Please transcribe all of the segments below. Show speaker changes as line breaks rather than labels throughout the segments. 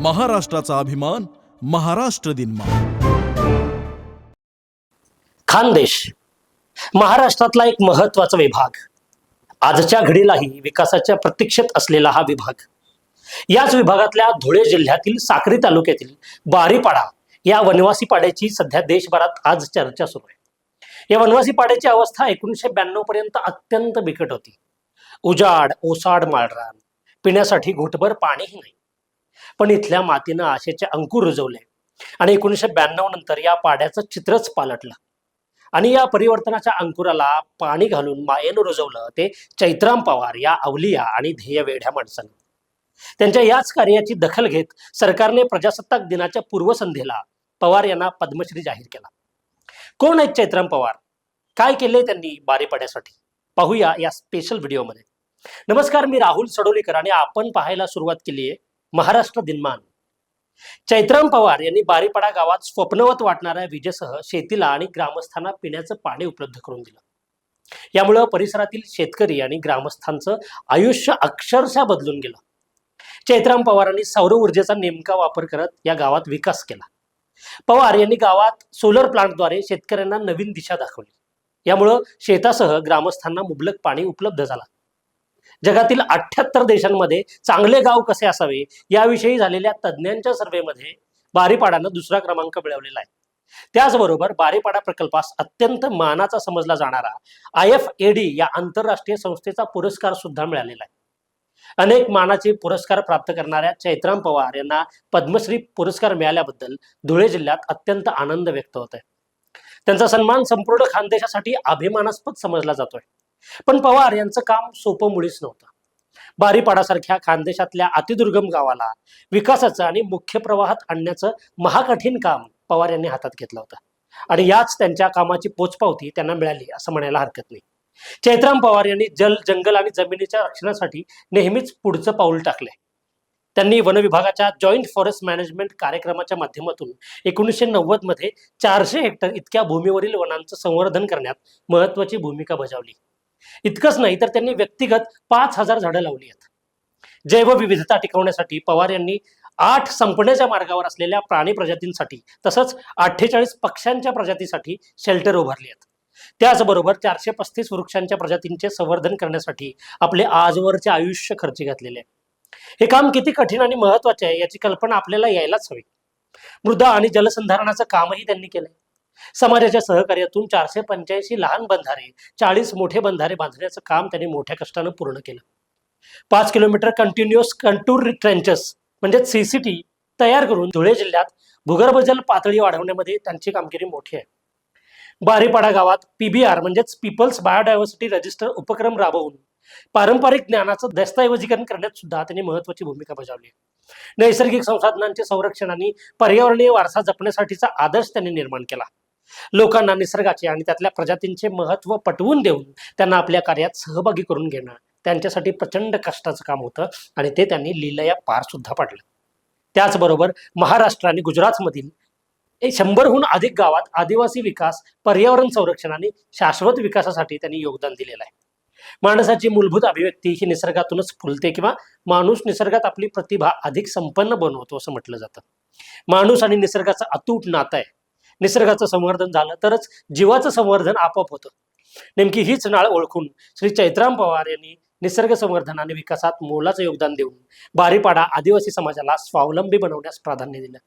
महाराष्ट्राचा अभिमान महाराष्ट्र दिन
खानदेश महाराष्ट्रातला एक महत्त्वाचा विभाग. आजच्या घडीलाही विकासाच्या प्रतीक्षेत असलेला हा विभाग. याच विभागातल्या धुळे जिल्ह्यातील साक्री तालुक्यातील बारीपाडा या वनवासी पाड्याची सध्या देशभरात आज चर्चा सुरू आहे. या वनवासी पाड्याची अवस्था एकोणीसशे ब्याण्णव पर्यंत अत्यंत बिकट होती. उजाड ओसाड माळरान. पिण्यासाठी घोटभर पाणीही नाही. पण इथल्या मातीनं आशेचे अंकुर रुजवले. आणि एकोणीसशे ब्याण्णव नंतर या पाड्याचं चित्रच पालटलं. आणि या परिवर्तनाच्या अंकुराला पाणी घालून मायेनं रुजवलं ते चैत्राम पवार या अवलिया आणि ध्येय वेढ्या माणसानं. त्यांच्या याच कार्याची दखल घेत सरकारने प्रजासत्ताक दिनाच्या पूर्वसंध्येला पवार यांना पद्मश्री जाहीर केला. कोण आहेत चैत्राम पवार? काय केले त्यांनी बारीपाड्यासाठी? पाहूया या स्पेशल व्हिडिओमध्ये नमस्कार मी राहुल सडोलीकर आणि आपण पाहायला सुरुवात केली आहे महाराष्ट्र दिनमान. चैत्राम पवार यांनी बारीपाडा गावात स्वप्नवत वाटणाऱ्या विजेसह शेतीला आणि ग्रामस्थांना पिण्याचं पाणी उपलब्ध करून दिलं. यामुळं परिसरातील शेतकरी आणि ग्रामस्थांचं आयुष्य अक्षरशः बदलून गेलं. चैत्राम पवारांनी सौर ऊर्जेचा नेमका वापर करत या गावात विकास केला. पवार यांनी गावात सोलर प्लांटद्वारे शेतकऱ्यांना नवीन दिशा दाखवली. यामुळं शेतासह ग्रामस्थांना मुबलक पाणी उपलब्ध झाला. जगातील अठ्ठ्याहत्तर देशांमध्ये चांगले गाव कसे असावे याविषयी झालेल्या तज्ज्ञांच्या सर्व्हेमध्ये बारीपाडानं दुसरा क्रमांक मिळवलेला आहे. त्याचबरोबर बारीपाडा प्रकल्पास अत्यंत मानाचा समजला जाणारा आय एफ एडी या आंतरराष्ट्रीय संस्थेचा पुरस्कार सुद्धा मिळालेला आहे. अनेक मानाचे पुरस्कार प्राप्त करणाऱ्या चैत्राम पवार यांना पद्मश्री पुरस्कार मिळाल्याबद्दल धुळे जिल्ह्यात अत्यंत आनंद व्यक्त होत आहे त्यांचा सन्मान संपूर्ण खानदेशासाठी अभिमानास्पद समजला जातोय. पण पवार यांचं काम सोपं मुळीच नव्हतं. बारीपाडासारख्या खानदेशातल्या अतिदुर्गम गावाला विकासाचं आणि मुख्य प्रवाहात आणण्याचं महाकठीण काम पवार यांनी हातात घेतलं होतं. आणि याच त्यांच्या कामाची पोचपावती त्यांना मिळाली असं म्हणायला हरकत नाही. चैत्राम पवार यांनी जल जंगल आणि जमिनीच्या रक्षणासाठी नेहमीच पुढचं पाऊल टाकलंय. त्यांनी वन विभागाच्या जॉईंट फॉरेस्ट मॅनेजमेंट कार्यक्रमाच्या माध्यमातून एकोणीसशे नव्वदमध्ये चारशे हेक्टर इतक्या भूमीवरील वनांचं संवर्धन करण्यात महत्वाची भूमिका बजावली. इतकंच नाही तर त्यांनी व्यक्तिगत पाच हजार झाडं लावली आहेत. जैवविविधता टिकवण्यासाठी पवार यांनी आठ संपण्याच्या मार्गावर असलेल्या प्राणी प्रजातींसाठी तसंच अठ्ठेचाळीस पक्ष्यांच्या प्रजातीसाठी शेल्टर उभारली आहेत. त्याचबरोबर चारशे पस्तीस वृक्षांच्या प्रजातींचे संवर्धन करण्यासाठी आपले आजवरचे आयुष्य खर्च घातलेले आहे. हे काम किती कठीण आणि महत्त्वाचे आहे याची कल्पना आपल्याला यायलाच हवी. मृदा आणि जलसंधारणाचं कामही त्यांनी केलंय. समाजाच्या सहकार्यातून चारशे पंच्याऐंशी लहान बंधारे चाळीस मोठे बंधारे बांधण्याचं काम त्यांनी मोठ्या कष्टानं पूर्ण केलं. पाच किलोमीटर कंटिन्युअस कंटूर ट्रेंचेस म्हणजे सीसीटी तयार करून धुळे जिल्ह्यात भूगर्भ जल पातळी वाढवण्यामध्ये त्यांची कामगिरी मोठी आहे. बारीपाडा गावात पीबीआर म्हणजेच पीपल्स बायोडायव्हर्सिटी रजिस्टर उपक्रम राबवून पारंपरिक ज्ञानाचं दस्तऐवजीकरण करण्यात सुद्धा त्यांनी महत्वाची भूमिका बजावली आहे. नैसर्गिक संसाधनांचे संरक्षण आणि पर्यावरणीय वारसा जपण्यासाठीचा आदर्श त्यांनी निर्माण केला. लोकांना निसर्गाचे आणि त्यातल्या प्रजातींचे महत्त्व पटवून देऊन त्यांना आपल्या कार्यात सहभागी करून घेणं. त्यांच्यासाठी प्रचंड कष्टाचं काम होतं आणि ते त्यांनी लिलया पार सुद्धा पाडलं. त्याचबरोबर महाराष्ट्र आणि गुजरातमधील शंभरहून अधिक गावात आदिवासी विकास पर्यावरण संरक्षण आणि शाश्वत विकासासाठी त्यांनी योगदान दिलेलं आहे. माणसाची मूलभूत अभिव्यक्ती ही निसर्गातूनच फुलते किंवा माणूस निसर्गात आपली प्रतिभा अधिक संपन्न बनवतो असं म्हटलं जातं. माणूस आणि निसर्गाचं अतूट नातं आहे. निसर्गाचं संवर्धन झालं तरच जीवाचं संवर्धन आपोआप होतं. नेमकी हीच नाळ ओळखून श्री चैत्राम पवार यांनी निसर्ग संवर्धन आणि विकासात मोलाचं योगदान देऊन बारीपाडा आदिवासी समाजाला स्वावलंबी बनवण्यास प्राधान्य दिलं.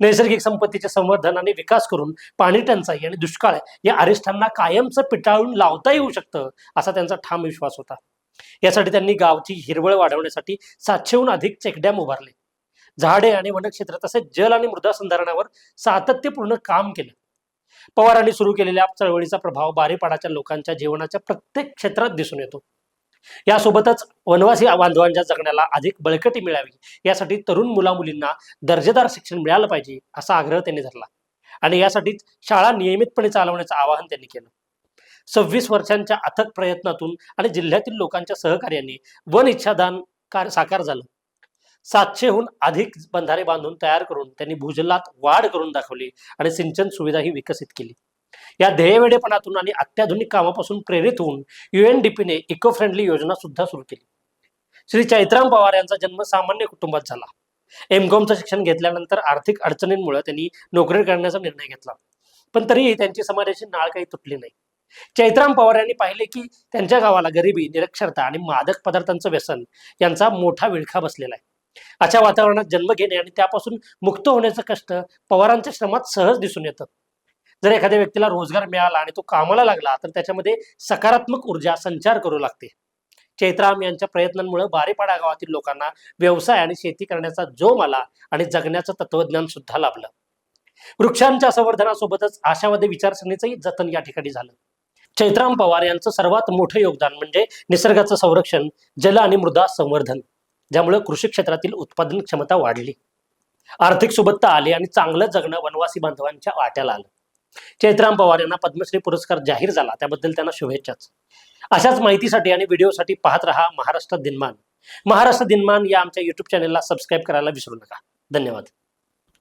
नैसर्गिक संपत्तीचे संवर्धन आणि विकास करून पाणी टंचाई आणि दुष्काळ या अरिष्ठांना कायमचं पिटाळून लावता येऊ शकतं असा त्यांचा ठाम विश्वास होता. यासाठी त्यांनी गावची हिरवळ वाढवण्यासाठी सातशेहून अधिक चेकडॅम उभारले. झाडे आणि वनक्षेत्र तसेच जल आणि मृदा संधारणावर सातत्यपूर्ण काम केलं. पवारांनी सुरू केलेल्या चळवळीचा प्रभाव बारीपाडाच्या लोकांच्या जीवनाच्या प्रत्येक क्षेत्रात दिसून येतो. यासोबतच वनवासी बांधवांच्या जगण्याला अधिक बळकटी मिळावी यासाठी तरुण मुला मुलींना दर्जेदार शिक्षण मिळालं पाहिजे असा आग्रह त्यांनी धरला. आणि यासाठीच शाळा नियमितपणे चालवण्याचं आवाहन त्यांनी केलं. सव्वीस वर्षांच्या अथक प्रयत्नातून आणि जिल्ह्यातील लोकांच्या सहकार्याने वन इच्छादान कार साकार झालं. सातशेहून अधिक बंधारे बांधून तयार करून त्यांनी भूजलात वाढ करून दाखवली आणि सिंचन सुविधाही विकसित केली. या ध्येयवेडेपणातून आणि अत्याधुनिक कामापासून प्रेरित होऊन युएनडीपीने इको फ्रेंडली योजना सुद्धा सुरू केली. श्री चैत्राम पवार यांचा जन्म सामान्य कुटुंबात झाला. एम कॉमचं शिक्षण घेतल्यानंतर आर्थिक अडचणींमुळे त्यांनी नोकरी करण्याचा निर्णय घेतला. पण तरीही त्यांची समाजाची नाळ काही तुटली नाही. चैत्राम पवार यांनी पाहिले की त्यांच्या गावाला गरिबी निरक्षरता आणि मादक पदार्थांचं व्यसन यांचा मोठा विळखा बसलेला आहे. अशा वातावरणात जन्म घेणे आणि त्यापासून मुक्त होण्याचं कष्ट पवारांच्या श्रमात सहज दिसून येतं. जर एखाद्या व्यक्तीला रोजगार मिळाला आणि तो कामाला लागला तर त्याच्यामध्ये सकारात्मक ऊर्जा संचार करू लागते. चैत्राम यांच्या प्रयत्नांमुळे बारेपाडा गावातील लोकांना व्यवसाय आणि शेती करण्याचा जोम आला आणि जगण्याचं तत्वज्ञान सुद्धा लाभलं. वृक्षांच्या संवर्धनासोबतच आशावादी विचारसरणीचंही जतन या ठिकाणी झालं. चैत्राम पवार यांचं सर्वात मोठं योगदान म्हणजे निसर्गाचं संरक्षण जल आणि मृदा संवर्धन. ज्यामुळे कृषी क्षेत्रातील उत्पादन क्षमता वाढली. आर्थिक सुबत्ता आली आणि चांगलं जगणं वनवासी बांधवांच्या वाट्याला आलं. चैत्राम पवार यांना पद्मश्री पुरस्कार जाहीर झाला. त्याबद्दल त्यांना शुभेच्छाच. अशाच माहितीसाठी आणि व्हिडिओसाठी पाहत रहा महाराष्ट्र दिनमान. महाराष्ट्र दिनमान या आमच्या युट्यूब चॅनेलला सबस्क्राईब करायला विसरू नका. धन्यवाद.